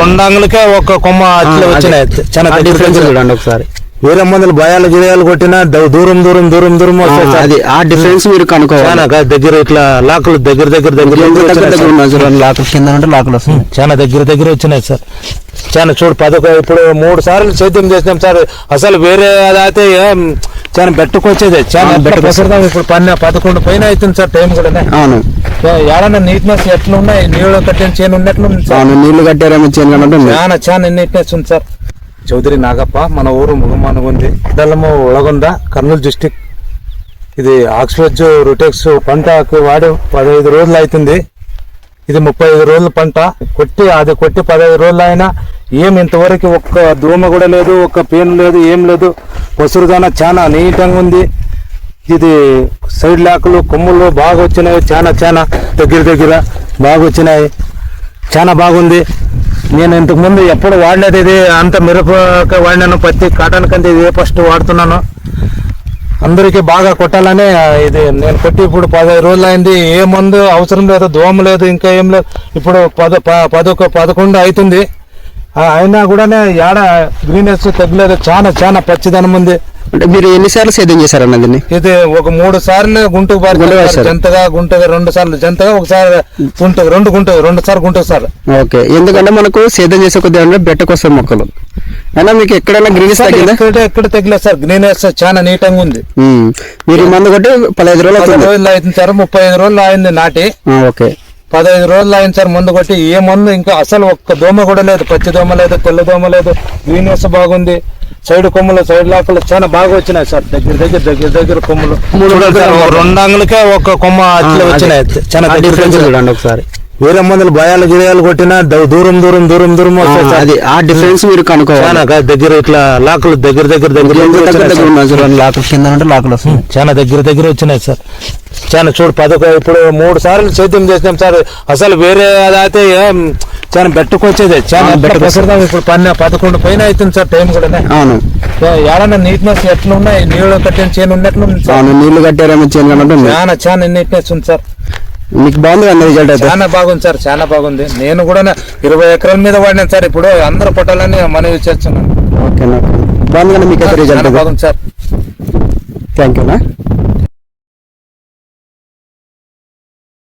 రెండు అంగులకే ఒక కొమ్మ అట్లా వచ్చినాయి. చాలా డిఫరెన్స్. చూడండి ఒకసారి. వేరే మందులు భయాలు గిరయాలు కొట్టినా దూరం దూరం దూరం దూరం. అది ఆ డిఫరెన్స్ మీరు కనుక్కోవాలి. దగ్గర ఇట్లా లాకులు దగ్గర దగ్గర దగ్గర లాకులు. కింద నుండి లాకులు వస్తుంది చాలా దగ్గర దగ్గర వచ్చినాయి సార్. చాలా చూడు పదకొ ఇప్పుడు మూడు సార్లు సేద్యం చేసినాం సార్. అసలు వేరే అయితే ఏం చాలా బెట్టుకొచ్చేది చాలా బెట్టుకొస్తాం ఇప్పుడు పన్నె పదకొండు పైన అవుతుంది సార్ టైం కూడా అవును. ఏడన్నా నీట్నెస్ ఎట్లా ఉన్నాయి నీళ్ళు కట్టిన చేను ఉన్నట్లు అవును నీళ్ళు కట్టారేమో ఉంది. చాలా చాలా నీట్నెస్ ఉంది సార్. చౌదరి నాగప్ప మన ఊరు ముగమానుగుంది దళము ఒಳగొంద కర్నూలు డిస్టిక్. ఇది ఆక్స్ఫర్డ్ రొటెక్స్ పంటకు వాడి పదహైదు రోజులు అవుతుంది. ఇది ముప్పై ఐదు రోజుల పంట. కొట్టి అది కొట్టి పదహైదు రోజులు అయినా ఏం ఇంతవరకు ఒక్క దోమ కూడా లేదు ఒక్క పేను లేదు ఏం లేదు. పసురుదాన చాలా నీట్గా ఉంది ఇది సైడ్ లాకులు కొమ్ములు బాగా వచ్చినాయి చాలా చాలా దగ్గర దగ్గర బాగా వచ్చినాయి చాలా బాగుంది. నేను ఇంతకుముందు ఎప్పుడు వాడలేదు ఇది అంత మిరపక వాడినాను. పత్తి కాటన్ కంటే ఇది ఫస్ట్ వాడుతున్నాను. అందరికీ బాగా కొట్టాలని ఇది నేను కొట్టి ఇప్పుడు పదహైదు రోజులు అయింది ఏ మందు అవసరం లేదు దోమ లేదు ఇంకా ఏం లేదు. ఇప్పుడు పద ప- పదొక పదకొండు అవుతుంది అయినా కూడా ఏడ గ్రీనెస్ తగ్గలేదు చాలా చాలా పచ్చిదనం ఉంది. అంటే మీరు ఎన్నిసార్లు సేద్యం చేశారన్న దీన్ని? ఇది ఒక మూడు సార్లు గుంటుకు పారు. జంతగా గుంటగా రెండు సార్లు. జంతగా ఒకసారి గుంటకు రెండు గుంటకు రెండు సార్లు గుంటకు సార్ ఓకే. ఎందుకంటే మనకు సేద్యం చేసే కొద్దిగా అంటే బెట్టకు వస్తాయి మొక్కలు. అయినా మీకు ఎక్కడైనా గ్రీన్స్ తగ్గిందా? ఎక్కడ తగ్గలేదు సార్. గ్రీనెస్ చాలా నీట్గా ఉంది. మీరు మందు కొట్టి పదహైదు రోజులు పది అవుతుంది రోజులు అయింది సార్. ముప్పై ఐదు రోజులు అయింది నాటి. ఓకే. పదహైదు రోజులు అయింది సార్ మందు కొట్టి ఏ మందు ఇంకా అసలు ఒక్క దోమ కూడా లేదు పచ్చి దోమ లేదు తెల్ల దోమ లేదు గ్రీనెస్ బాగుంది సైడ్ కొమ్ములు సైడ్ లాకులు చాలా బాగా వచ్చినాయి సార్ దగ్గర దగ్గర దగ్గర దగ్గర కొమ్ములు. రెండు అంగులకే ఒక కొమ్మ వచ్చినాయి చాలా డిఫరెన్స్. చూడండి ఒకసారి. వేరే మందులు భయాలు గిరయాలు కొట్టినా దూరం దూరం దూరం దూరం. అది ఆ డిఫరెన్స్ మీరు కనుక్కోవాలి. దగ్గర ఇట్లా లాకులు దగ్గర దగ్గర దగ్గర లాకులు కింద నుండి లాకులు వస్తుంది చాలా దగ్గర దగ్గర వచ్చినాయి సార్. చాలా చూడు పదకొ ఇప్పుడు మూడు సార్లు సేద్యం చేసినాం సార్. అసలు వేరే అయితే ఏం చాలా బెట్టుకొచ్చేది చాలా బెట్టుకొస్తాం ఇప్పుడు పన్నె పదకొండు పైన అవుతుంది సార్ టైం కూడా. అవును. ఏడన్నా నీట్నెస్ ఎట్లా ఉన్నాయి నీళ్ళు కట్టిన చేను ఉన్నట్లు అవును నీళ్ళు కట్టారేమో ఉంది చాలా చాలా నీట్నెస్ ఉంది సార్. మీకు బాగుంది అన్న రిజల్ట్ అయితే. చాలా బాగుంది సార్ చాలా బాగుంది. నేను కూడా ఇరవై ఎకరాల మీద వాడినాను సార్ ఇప్పుడు అందరూ పట్టాలని మనవి చేస్తున్నాను ఓకేనా? బాగుంది మీకు రిజల్ట్ బాగుంది సార్. థ్యాంక్ యూనా